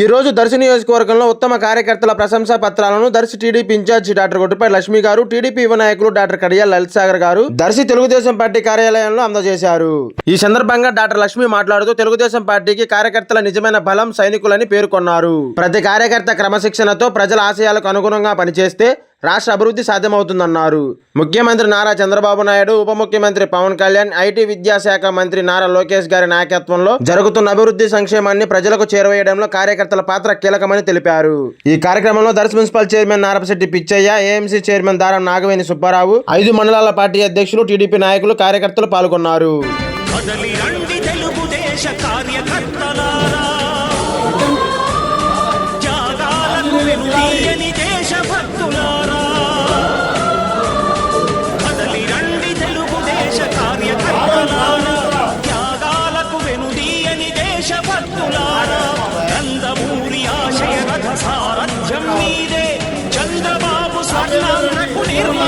ఈరోజు దర్శి నియోజకవర్గంలో ఉత్తమ కార్యకర్తల ప్రశంసా పత్రాలను Darsi TDP in charge doctor గొడ్డుపై Lakshmi garu TDP యువ నాయకులు డాక్టర్ కడియాల్ లలిత్ సాగర్ గారు దర్శి తెలుగుదేశం పార్టీ కార్యాలయంలో అందజేశారు. ఈ సందర్భంగా డాక్టర్ లక్ష్మి మాట్లాడుతూ తెలుగుదేశం పార్టీకి కార్యకర్తల నిజమైన బలం సైనికులని పేర్కొన్నారు. ప్రతి కార్యకర్త క్రమశిక్షణతో ప్రజల ఆశయాలకు అనుగుణంగా పనిచేస్తే రాష్ట్ర అభివృద్ధి సాధ్యమవుతుందన్నారు. ముఖ్యమంత్రి నారా చంద్రబాబు నాయుడు ఉప ముఖ్యమంత్రి పవన్ కళ్యాణ్ ఐటీ విద్యాశాఖ మంత్రి నారా లోకేష్ గారి నాయకత్వంలో జరుగుతున్న అభివృద్ధి సంక్షేమాన్ని ప్రజలకు చేరవేయడంలో కార్యకర్తల పాత్ర కీలకమని తెలిపారు. ఈ కార్యక్రమంలో దర్శ municipal chairman Narapasetti Pichaiah AMC chairman Daram Nagaveni Subbarao ఐదు మండలాల పార్టీ అధ్యక్షులు టీడీపీ నాయకులు కార్యకర్తలు పాల్గొన్నారు.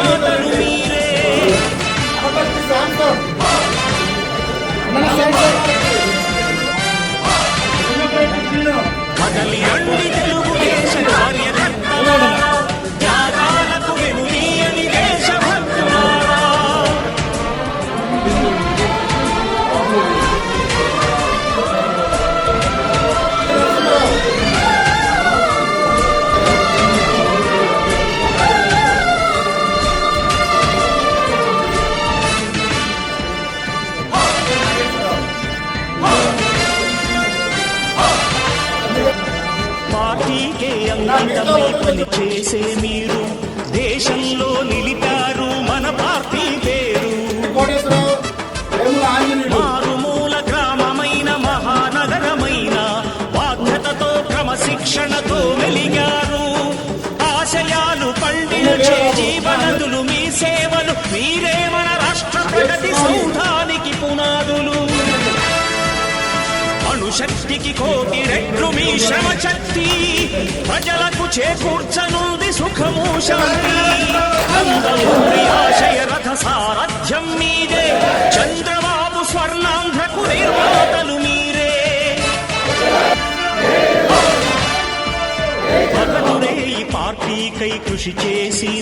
స్వర్ణాంధ్రకు నిర్మాతలు అంకితమై పని మీరు దేశంలో నిలిపారు. శక్తికి కోటి రెట్లు మీ శ్రమ శక్తి. ప్రజలకు చేకూర్చనుంది సుఖము శాంతి. నందమూరి ఆశయ రథ సారథ్యం మీదే చంద్రబాబు స్వర్ణాంధ్రకు నిర్మాతలు మీరే. పగలురే ఈ పార్టీకై కృషి చేసి